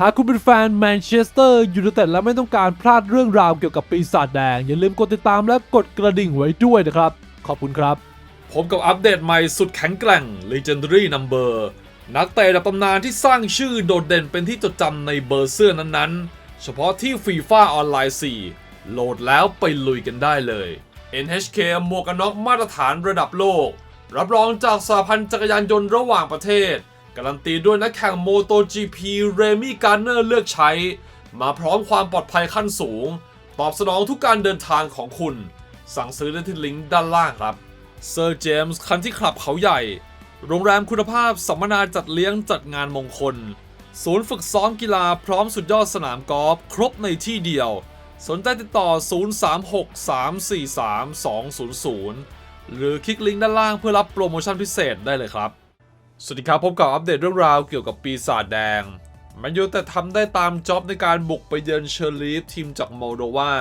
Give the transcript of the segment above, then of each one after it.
หากคุณเป็นแฟนแมนเชสเตอร์ยูไนเต็ดและไม่ต้องการพลาดเรื่องราวเกี่ยวกับปีศาจแดง อย่าลืมกดติดตามและกดกระดิ่งไว้ด้วยนะครับ ขอบคุณครับ ผมกับอัปเดตใหม่สุดแข็งแกร่ง Legendary Number นักเตะระดับตำนานที่สร้างชื่อโดดเด่นเป็นที่จดจำในเบอร์เสื้อนั้นๆ เฉพาะที่ FIFA ออนไลน์ 4 โหลดแล้วไปลุยกันได้เลย NHK หมวกกันน็อกมาตรฐานระดับโลก รับรองจากสหพันธ์จักรยานยนต์ระหว่างประเทศ การันตีด้วยนักแข่ง MotoGP เรมี่การเนอร์เลือกใช้ มาพร้อมความปลอดภัยขั้นสูง ตอบสนองทุกการเดินทางของคุณ สั่งซื้อได้ที่ลิงก์ด้านล่างครับเซอร์เจมส์คันที่คลับเขาใหญ่ โรงแรมคุณภาพสัมมนาจัดเลี้ยงจัดงานมงคล ศูนย์ฝึกซ้อมกีฬาพร้อมสุดยอดสนามกอล์ฟครบในที่เดียว สนใจติดต่อ 0363432200 หรือคลิกลิงก์ด้านล่างเพื่อรับโปรโมชั่นพิเศษได้เลยครับ สวัสดีครับพบกับอัปเดตเรื่องราวเกี่ยวกับปีศาจแดงมันยูแต่ทำได้ตามจ็อบในการบุกไปเยือนเชอร์ลีฟทีมจากโมลโดวา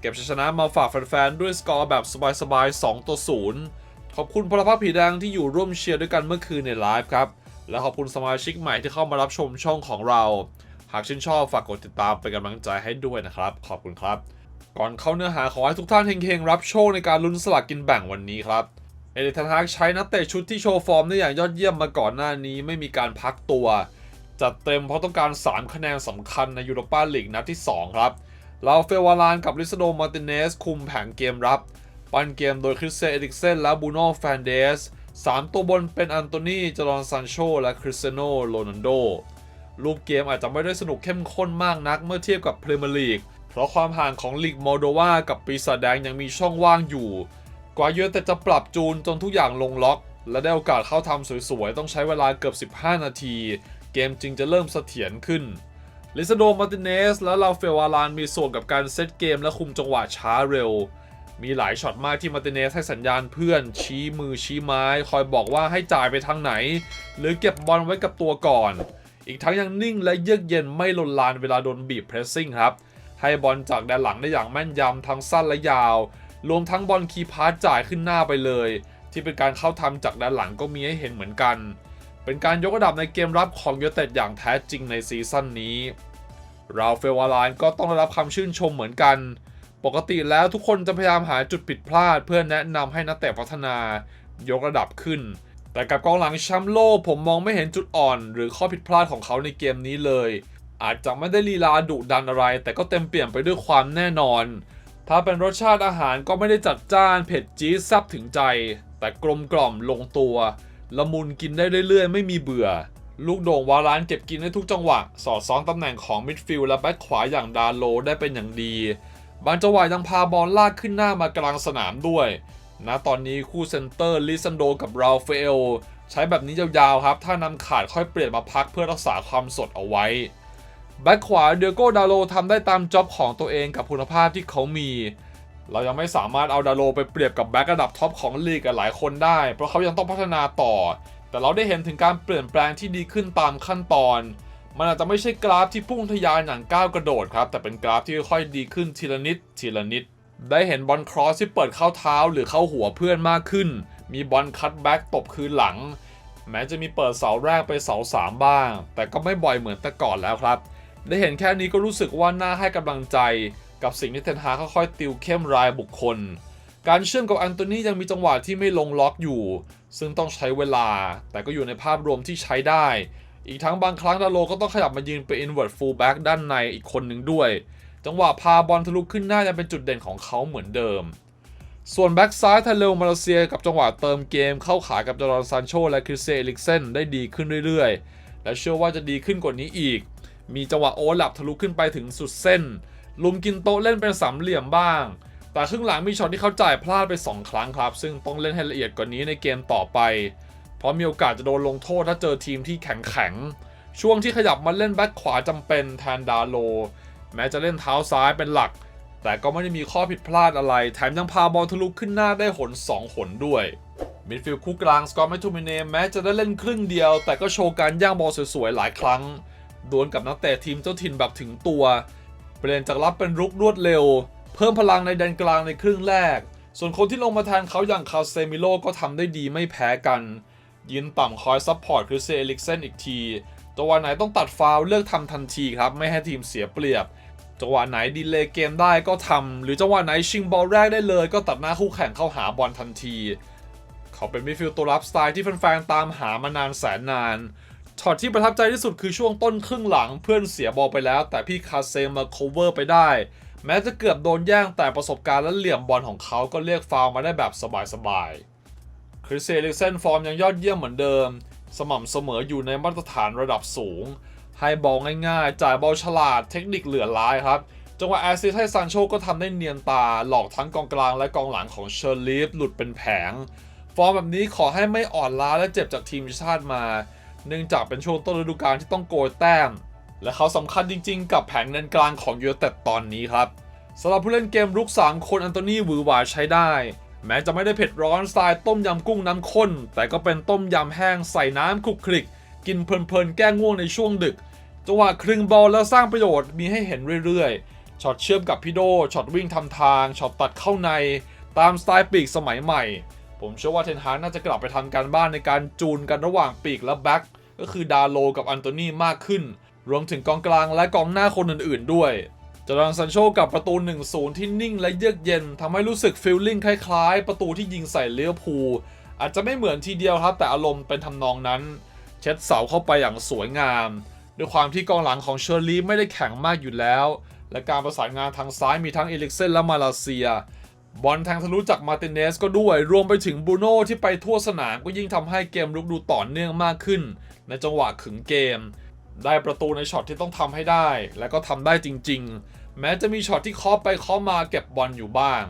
เก็บชัยชนะมาฝากแฟนๆ ด้วยสกอร์แบบสบายๆ 2 ต่อ 0 ขอบคุณพลภาพผีแดงที่อยู่ร่วมเชียร์ด้วยกันเมื่อคืนในไลฟ์ครับ และขอบคุณสมาชิกใหม่ที่เข้ามารับชมช่องของเรา หากชื่นชอบฝากกดติดตามเป็นกำลังใจให้ด้วยนะครับ ขอบคุณครับ ก่อนเข้าเนื้อหาขอให้ทุกท่านเฮงๆรับโชคในการลุ้นสลากกินแบ่งวันนี้ครับ เอเทนฮากใช้นักเตะชุดที่โชว์ฟอร์มได้อย่างยอดเยี่ยมมาก่อนหน้านี้ไม่มีการพักตัว จัดเต็มเพราะต้องการ 3 คะแนนสำคัญในยูโรปาลีกนัดที่ 2 ครับลาเฟวารานกับลิซโดมาร์ติเนสคุมแผงเกมรับ ปั้นเกมโดยคริสเซเอริกเซนและบูโน่แฟนเดสสามตัวบนเป็นอันโตนีจอรอนซานโชและคริสเซโนโรนัลโดรูปเกมอาจจะไม่ได้สนุกเข้มข้นมากนักเมื่อเทียบกับพรีเมียร์ลีกเพราะความห่างของลีกโมลโดวากับปีศาจแดงยังมีช่องว่างอยู่ กว่าเยอะแต่จะปรับจูนจนทุกอย่างลงล็อก และได้โอกาสเข้าทำสวยๆ ต้องใช้เวลาเกือบ 15 นาที เกมจึงจะเริ่มเสถียรขึ้นลิซาโดมาร์ติเนสและลาเฟวารานมีส่วนกับการเซตเกมและคุมจังหวะช้าเร็ว มีหลายช็อตมากที่มาร์ติเนสให้สัญญาณเพื่อน ชี้มือชี้ไม้ คอยบอกว่าให้จ่ายไปทางไหน หรือเก็บบอลไว้กับตัวก่อน อีกทั้งยังนิ่งและเยือกเย็นไม่ลนลานเวลาโดนบีบเพรสซิ่งครับ ให้บอลจากแดนหลังได้อย่างแม่นยำทั้งสั้นและยาว รวมทั้งบอลคีพาสจ่ายขึ้นหน้าไปเลย ที่เป็นการเข้าทำจากด้านหลังก็มีให้เห็นเหมือนกัน เป็นการยกระดับในเกมรับของยูเต็ดอย่างแท้จริงในซีซั่นนี้ ราเฟลวารานก็ต้องได้รับคำชื่นชมเหมือนกัน ปกติแล้วทุกคนจะพยายามหาจุดผิดพลาด เพื่อแนะนำให้นักเตะพัฒนายกระดับขึ้น แต่กับกองหลังแชมป์โลกผมมองไม่เห็นจุดอ่อน หรือข้อผิดพลาดของเขาในเกมนี้เลยอาจจะไม่ได้ลีลาดุดันอะไร แต่ก็เต็มเปี่ยมไปด้วยความแน่นอน ถ้าเป็นรสชาติอาหารก็ไม่ได้จัดจ้านเผ็ดจี๊ดแซ่บถึงใจ แต่กลมกล่อมลงตัว ละมุนกินได้เรื่อยๆ ไม่มีเบื่อ ลูกโด่งวารานเก็บกินได้ทุกจังหวะ สอดซ้อนตำแหน่งของมิดฟิลด์และแบ็คขวาอย่างดาโลได้เป็นอย่างดี บางจังหวะยังพาบอลลากขึ้นหน้ามากลางสนามด้วยณตอนนี้คู่เซนเตอร์ลิซันโดกับราฟาเอลใช้แบบนี้ยาวๆครับ ถ้านำขาดค่อยเปลี่ยนมาพักเพื่อรักษาความสดเอาไว้ แบ็คขวาเดียโก้ดาโลทำได้ตามจ็อบของตัวเองกับคุณภาพที่เขามี เรายังไม่สามารถเอาดาโลไปเปรียบกับแบ็คระดับท็อปของลีกกับหลายคนได้ เพราะเขายังต้องพัฒนาต่อ แต่เราได้เห็นถึงการเปลี่ยนแปลงที่ดีขึ้นตามขั้นตอน มันอาจจะไม่ใช่กราฟที่พุ่งทะยานอย่างก้าวกระโดดครับ แต่เป็นกราฟที่ค่อยๆดีขึ้นทีละนิดทีละนิด ได้เห็นบอลครอสที่เปิดเข้าเท้าหรือเข้าหัวเพื่อนมากขึ้น มีบอลคัตแบ็กตบคืนหลัง แม้จะมีเปิดเสาแรกไปเสาสามบ้าง แต่ก็ไม่บ่อยเหมือนแต่ก่อนแล้วครับ ได้เห็นแค่นี้ก็รู้สึกว่าน่าให้กำลังใจ กับสิ่งที่เทนฮาค่อยๆติวเข้มรายบุคคล การเชื่อมกับแอนโทนียังมีจังหวะที่ไม่ลงล็อกอยู่ ซึ่งต้องใช้เวลา แต่ก็อยู่ในภาพรวมที่ใช้ได้ อีกทั้งบางครั้งดาโลก็ต้องขยับมายืนเป็น invert fullback ด้านในอีกคนหนึ่งด้วย จังหวะพาบอลทะลุขึ้นหน้ายังเป็นจุดเด่นของเขาเหมือนเดิม ส่วนแบ็กซ้ายทาเลวมาเลเซีย กับจังหวะเติมเกม เข้าขากับจอร์นซานโชและคริสเซอลิกเซนได้ดีขึ้นเรื่อยๆ และเชื่อว่าจะดีขึ้นกว่านี้อีก มีจังหวะโอเวอร์ลับทะลุขึ้นไปถึงสุดเส้น ลุมกินโต๊ะเล่นเป็นสามเหลี่ยมบ้าง แต่ครึ่งหลังมีช็อตที่เขาจ่ายพลาดไป 2 ครั้งครับ ซึ่งต้องเล่นให้ละเอียดกว่านี้ในเกมต่อไป เพราะมีโอกาสจะโดนลงโทษถ้าเจอทีมที่แข็งแข็งช่วงที่ขยับมาเล่นแบ็คขวาจำเป็นแทนดาโล แม้จะเล่นเท้าซ้ายเป็นหลัก แต่ก็ไม่ได้มีข้อผิดพลาดอะไร แถมยังพาบอลทะลุขึ้นหน้าได้หน 2 หนด้วยมิดฟิลด์คู่กลางสกอตแมททูมิเนแม้จะได้เล่นครึ่งเดียว แต่ก็โชว์การย่างบอลสวยๆหลายครั้ง ดวลกับนักเตะทีมเจ้าถิ่นแบบถึงตัว เปลี่ยนจากรับเป็นรุกรวดเร็ว เพิ่มพลังในแดนกลางในครึ่งแรก ส่วนคนที่ลงมาแทนเขาอย่างคาเซมิโลก็ทำได้ดีไม่แพ้กัน ยืนต่ำคอยซัพพอร์ตคริสเซอลิกเซนอีกทีจังหวะไหนต้องตัดฟาวเลือกทำทันทีครับ ไม่ให้ทีมเสียเปรียบจังหวะไหนดีเลย์เกมได้ก็ทำหรือจังหวะไหนชิงบอลแรกได้เลย ก็ตัดหน้าคู่แข่งเข้าหาบอลทันที เขาเป็นมิดฟิลด์ตัวรับสไตล์ที่แฟนๆตามหามานานแสนนาน ช็อตที่ประทับใจที่สุดคือช่วงต้นครึ่งหลังเพื่อนเสียบอลไปแล้ว แต่พี่คาเซมาโคเวอร์ไปได้ แม้จะเกือบโดนแย่งแต่ประสบการณ์และเหลี่ยมบอลของเขาก็เรียกฟาวมาได้แบบสบายๆคริสเซลิกเซนฟอร์มยังยอดเยี่ยมเหมือนเดิม สม่ำเสมออยู่ในมาตรฐานระดับสูง ให้บอลง่ายๆ จ่ายบอลฉลาดเทคนิคเหลือร้ายครับจังหวะแอซิสให้ซานโชก็ทำได้เนียนตา หลอกทั้งกองกลางและกองหลังของเชอร์ลีฟหลุดเป็นแผง ฟอร์มแบบนี้ขอให้ไม่อ่อนล้าและเจ็บจากทีมชาติมา เนื่องจากเป็นช่วงต้นฤดูกาลที่ต้องโกยแต้ม และเขาสำคัญจริงๆ กับแผงเงินกลางของยู i นเต็ดตอนนี้ครับสำหรับผู้เล่นเกมรุก 3 คนอันโตนีหวือหวาใช้ได้ แม้จะไม่ได้เผ็ดร้อนสไตล์ต้มยำกุ้งน้ำข้น แต่ก็เป็นต้มยำแห้งใส่น้ำคลุกคลิก กินเพลินๆ แก้ง่วงในช่วงดึกจังหวะครึ่งบอลแล้วสร้างประโยชน์มีให้เห็นเรื่อยๆช็อตเชื่อมกับพี่โดช็อตวิ่งทำทางช็อตตัดเข้าใน ตามสไตล์ปีกสมัยใหม่ ผมเชื่อว่าเทนฮากน่าจะกลับไปทำการบ้านในการจูนกันระหว่างปีกและแบ็กก็คือดาโลกับอันโตนีมากขึ้น รวมถึงกองกลางและกองหน้าคนอื่นๆด้วยจอร์แดนซันโชกับประตู 1-0 ที่นิ่งและเยือกเย็นทำให้รู้สึกฟีลลิ่งคล้ายๆ ประตูที่ยิงใส่เลี้ยวพูลอาจจะไม่เหมือนทีเดียวครับแต่อารมณ์เป็นทำนองนั้น เช็ดเสาเข้าไปอย่างสวยงาม ด้วยความที่กองหลังของเชอร์ลีไม่ได้แข็งมากอยู่แล้ว และการประสานงานทางซ้ายมีทั้งเอลิกเซนและมาลาเซีย บอลแทงทะลุจากมาติเนสก็ด้วยรวมไปถึงบูโน่ที่ไปทั่วสนามก็ยิ่งทำให้เกมลุกดูต่อเนื่องมากขึ้น ในจังหวะขึงเกม ได้ประตูในช็อตที่ต้องทำให้ได้ และก็ทำได้จริง ๆ แม้จะมีช็อตที่เคาะไปเคาะมาเก็บบอลอยู่บ้าง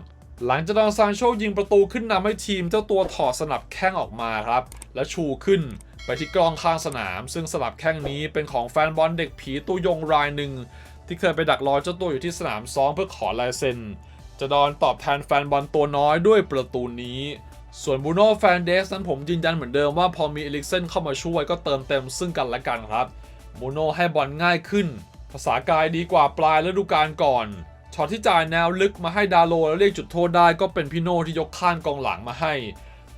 หลังจากดอนซานโชยิงประตูขึ้นนำให้ทีมเจ้าตัวถอดสนับแข้งออกมาครับ และชูขึ้นไปที่กล้องข้างสนาม ซึ่งสลับแข้งนี้เป็นของแฟนบอลเด็กผีตัวยงรายหนึ่งที่เคยไปดักรอเจ้าตัวอยู่ที่สนามซ้อมเพื่อขอลายเซ็น จะดอนตอบแทนแฟนบอลตัวน้อยด้วยประตูนี้ ส่วนบูโน่แฟนเดสนั้นผมยืนยันเหมือนเดิมว่าพอมีเอลิกเซนเข้ามาช่วยก็เติมเต็มซึ่งกันและกันครับบูโน่ให้บอลง่ายขึ้น ภาษากายดีกว่าปลายฤดูกาลก่อนช็อตที่จ่ายแนวลึกมาให้ดาโลแล้วเรียกจุดโทษได้ก็เป็นพี่โน่ที่ยกข้างกองหลังมาให้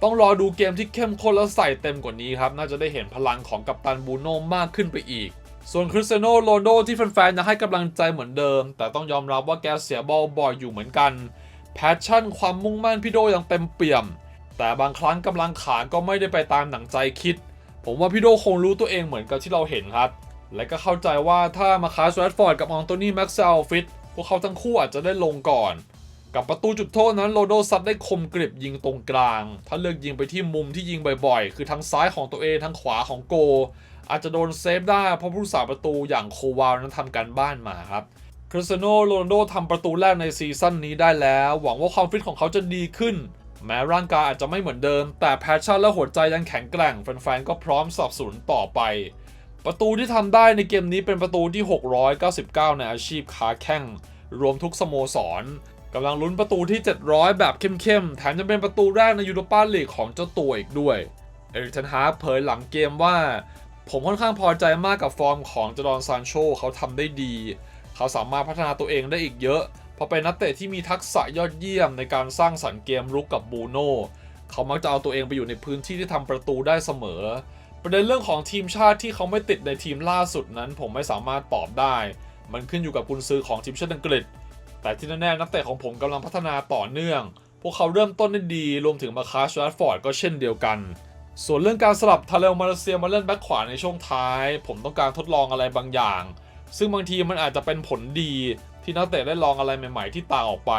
ต้องรอดูเกมที่เข้มข้นและใส่เต็มกว่านี้ครับ น่าจะได้เห็นพลังของกัปตันบูโน่มากขึ้นไปอีก ส่วนคริสเตียโนโรนโดที่แฟนๆยังให้กำลังใจเหมือนเดิม แต่ต้องยอมรับว่าแกเสียบอลบ่อยอยู่เหมือนกัน แพชชั่นความมุ่งมั่นพี่โดยังเต็มเปี่ยม แต่บางครั้งกำลังขาก็ไม่ได้ไปตามหนังใจคิด ผมว่าพี่โดคงรู้ตัวเองเหมือนกับที่เราเห็นครับ และก็เข้าใจว่าถ้ามาคาสแรดฟอร์ดกับอองโตนี่แม็กซ์เซลฟิตพวกเขาทั้งคู่อาจจะได้ลงก่อน กับประตูจุดโทษนั้นโรโดซัดได้คมกริบยิงตรงกลาง ถ้าเลือกยิงไปที่มุมที่ยิงบ่อยๆ คือทั้งซ้ายของตัวเองทั้งขวาของโก อาจจะโดนเซฟได้เพราะผู้รักษาประตูอย่างโควานั้นทำการบ้านมาครับคริสเตียโนโรนัลโดทำประตูแรกในซีซั่นนี้ได้แล้ว หวังว่าความฟิตของเขาจะดีขึ้น แม้ร่างกายอาจจะไม่เหมือนเดิม แต่แพชชั่นและหัวใจยังแข็งแกร่งแฟนๆก็พร้อมสนับสนุนต่อไป ประตูที่ทำได้ในเกมนี้เป็นประตูที่ 699 ในอาชีพขาแข้งรวมทุกสโมสร กำลังลุ้นประตูที่ 700 แบบเข้มๆ แถมจะเป็นประตูแรกในยูโรปาลีกของเจ้าตัวอีกด้วย เอริกเทนฮากเผยหลังเกมว่า ผมค่อนข้างพอใจมากกับฟอร์มของจอร์นซานโชเขาทำได้ดี เขาสามารถพัฒนาตัวเองได้อีกเยอะ เพราะเป็นนักเตะที่มีทักษะยอดเยี่ยมในการสร้างสรรค์เกมรุกกับบูโน่เขามักจะเอาตัวเองไปอยู่ในพื้นที่ที่ทำประตูได้เสมอ ประเด็นเรื่องของทีมชาติที่เขาไม่ติดในทีมล่าสุดนั้น ผมไม่สามารถตอบได้ มันขึ้นอยู่กับกุนซือของทีมชาติอังกฤษ แต่ที่แน่ๆนักเตะของผมกำลังพัฒนาต่อเนื่อง พวกเขาเริ่มต้นได้ดี รวมถึงมาคาชแรดฟอร์ดก็เช่นเดียวกัน ส่วนเรื่องการสลับทาเลลมาเลเซียมาเล่นแบ็คขวาในช่วงท้าย ผมต้องการทดลองอะไรบางอย่าง ซึ่งบางทีมันอาจจะเป็นผลดีที่นักเตะได้ลองอะไรใหม่ๆ ที่ต่างออกไป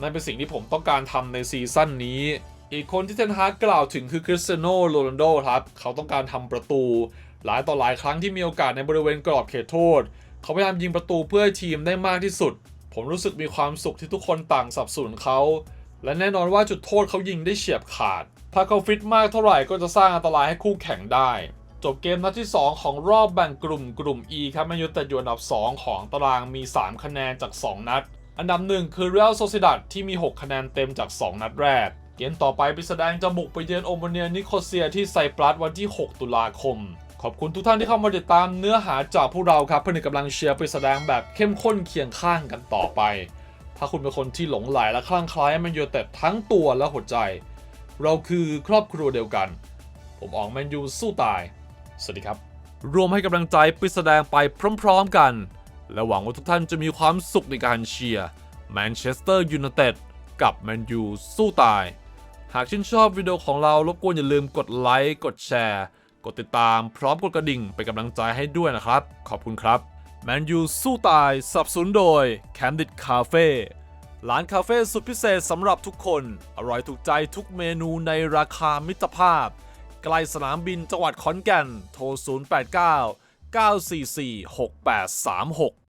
นั่นเป็นสิ่งที่ผมต้องการทำในซีซั่นนี้อีกคนที่เทนฮากกล่าวถึงคือคริสเตียโนโรนัลโดครับ เขาต้องการทำประตู หลายต่อหลายครั้งที่มีโอกาสในบริเวณกรอบเขตโทษ เขาพยายามยิงประตูเพื่อให้ทีมได้มากที่สุด ผมรู้สึกมีความสุขที่ทุกคนต่างสับสนเขา และแน่นอนว่าจุดโทษเขายิงได้เฉียบขาด ถ้าเขาฟิตมากเท่าไหร่ก็จะสร้างอันตรายให้คู่แข่งได้ จบเกมนัดที่ 2 ของรอบแบ่งกลุ่มกลุ่ม E ครับแมนยูแต่อยู่อันดับ 2 ของตารางมี 3 คะแนนจาก 2 นัด อันดับ 1 คือเรอัลโซซิดัดที่มี 6 คะแนนเต็มจาก 2 นัดแรก เกมต่อไปปิสแดงจะบุกไปเยือนโอมเนียนิโคเซียที่ไซปรัสวันที่ 6 ตุลาคม อบคุณทุกท่านที่เข้ามาติดตามเนื้อหาจากพวกเราครับ เพื่อนกำลังเชียร์ไปิสดงแบบเข้มข้นเคียงข้างกันต่อไป ถ้าคุณเป็นคนที่หลงไหลและคลั่งไคล้แมนยูเต็ดทั้งตัวและหัวใจ เราคือครอบครัวเดียวกัน ผมออกแมนยูสู้ตาย สวัสดีครับ รวมให้กำลังใจไปแสดงไปพร้อมๆกัน และหวังว่าทุกท่านจะมีความสุขในการเชียร์แมนเชสเตอร์ยูไนเต็ดกับแมนยูสู้ตาย หากชื่นชอบวิดีโอของเรารบกวนอย่าลืมกดไลค์กดแชร์ กดติดตามพร้อมกดกระดิ่งเป็นกำลังใจให้ด้วยนะครับ ขอบคุณครับแมนยูสู้ตายสับสนุนโดย Candid Cafe ร้านคาเฟ่สุดพิเศษสำหรับทุกคน อร่อยถูกใจทุกเมนูในราคามิตรภาพ ใกล้สนามบินจังหวัดขอนแก่น โทร 089 944 6836